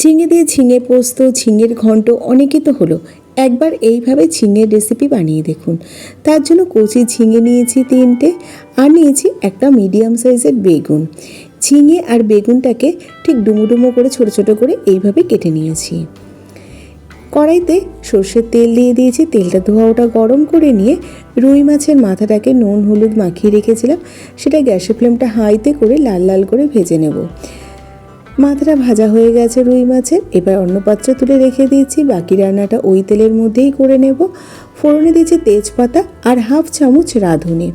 ঝিঙে দিয়ে ঝিঙে পোস্ত, ঝিঙের ঘন্ট অনেকই তো হলো। একবার এইভাবে ঝিঙের রেসিপি বানিয়ে দেখুন। তার জন্য কচি ঝিঙে নিয়েছি তিনটে আর নিয়েছি একটা মিডিয়াম সাইজের বেগুন। ঝিঙে আর বেগুনটাকে ঠিক ডুমো করে, ছোট ছোট করে এইভাবে কেটে নিয়েছি। কড়াইতে সর্ষের তেল দিয়ে দিয়েছি। তেলটা ধোয়া ওটা গরম করে নিয়ে রুই মাছের মাথাটাকে নুন, হলুদ মাখিয়ে রেখেছিলাম। সেটা গ্যাসের ফ্লেমটা হাইতে করে লাল লাল করে ভেজে নেব। মাথাটা ভাজা হয়ে গেছে রুই মাছের। এবার অন্য পাত্রে তুলে রেখে দিয়েছি। বাকি রান্নাটা ওই তেলের মধ্যেই করে নেব। ফোড়নে দিয়েছি তেজপাতা আর হাফ চামচ রাঁধুনি।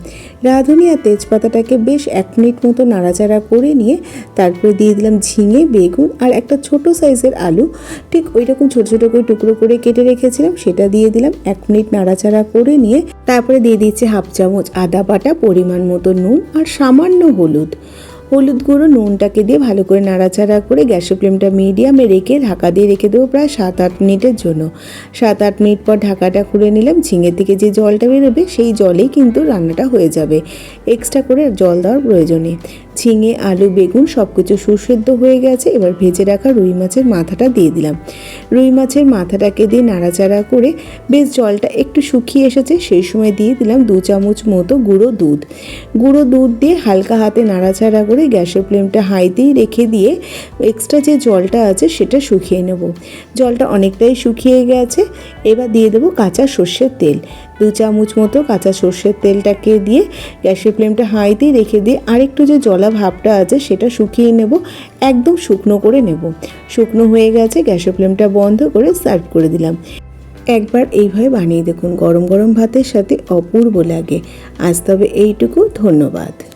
রাঁধুনি আর তেজপাতাটাকে বেশ এক মিনিট মতো নাড়াচাড়া করে নিয়ে তারপরে দিয়ে দিলাম ঝিঙে, বেগুন আর একটা ছোট সাইজের আলু। ঠিক ওই রকম ছোটো ছোটো করে টুকরো করে কেটে রেখেছিলাম। সেটা দিয়ে দিলাম এক মিনিট নাড়াচাড়া করে নিয়ে তারপরে দিয়ে দিচ্ছি হাফ চামচ আদা বাটা, পরিমাণ মতো নুন আর সামান্য হলুদ। হলুদ গুঁড়ো, নুনটাকে দিয়ে ভালো করে নাড়াচাড়া করে গ্যাসের ফ্লেমটা মিডিয়ামে রেখে ঢাকা দিয়ে রেখে দেবো প্রায় সাত আট মিনিটের জন্য। সাত আট মিনিট পর ঢাকাটা খুলে নিলাম। ঝিঙের থেকে যে জলটা বেরোবে, সেই জলেই কিন্তু রান্নাটা হয়ে যাবে। এক্সট্রা করে জল দেওয়ার প্রয়োজনে ঝিঙে, আলু, বেগুন সব কিছু সুসেদ্ধ হয়ে গেছে। এবার ভেজে রাখা রুই মাছের মাথাটা দিয়ে দিলাম। রুই মাছের মাথাটাকে দিয়ে নাড়াচাড়া করে বেশ জলটা একটু শুকিয়ে এসেছে, সেই সময় দিয়ে দিলাম দু চামচ মতো গুঁড়ো দুধ। গুঁড়ো দুধ দিয়ে হালকা হাতে নাড়াচাড়া করে গ্যাসের ফ্লেমটা হাইতেই রেখে দিয়ে এক্সট্রা যে জলটা আছে সেটা শুকিয়ে নেব। জলটা অনেকটাই শুকিয়ে গেছে। এবার দিয়ে দেবো কাঁচা সর্ষের তেল। দু চামচ মতো কাঁচা সর্ষের তেলটাকে দিয়ে গ্যাসের ফ্লেমটা হাইতেই রেখে দিয়ে আরেকটু যে জলা ভাবটা আছে, সেটা শুকিয়ে নেব, একদম শুকনো করে নেব। শুকনো হয়ে গেছে, গ্যাসের ফ্লেমটা বন্ধ করে সার্ভ করে দিলাম। একবার এইভাবে বানিয়ে দেখুন, গরম গরম ভাতের সাথে অপূর্ব লাগে। আজ তবে এইটুকু, ধন্যবাদ।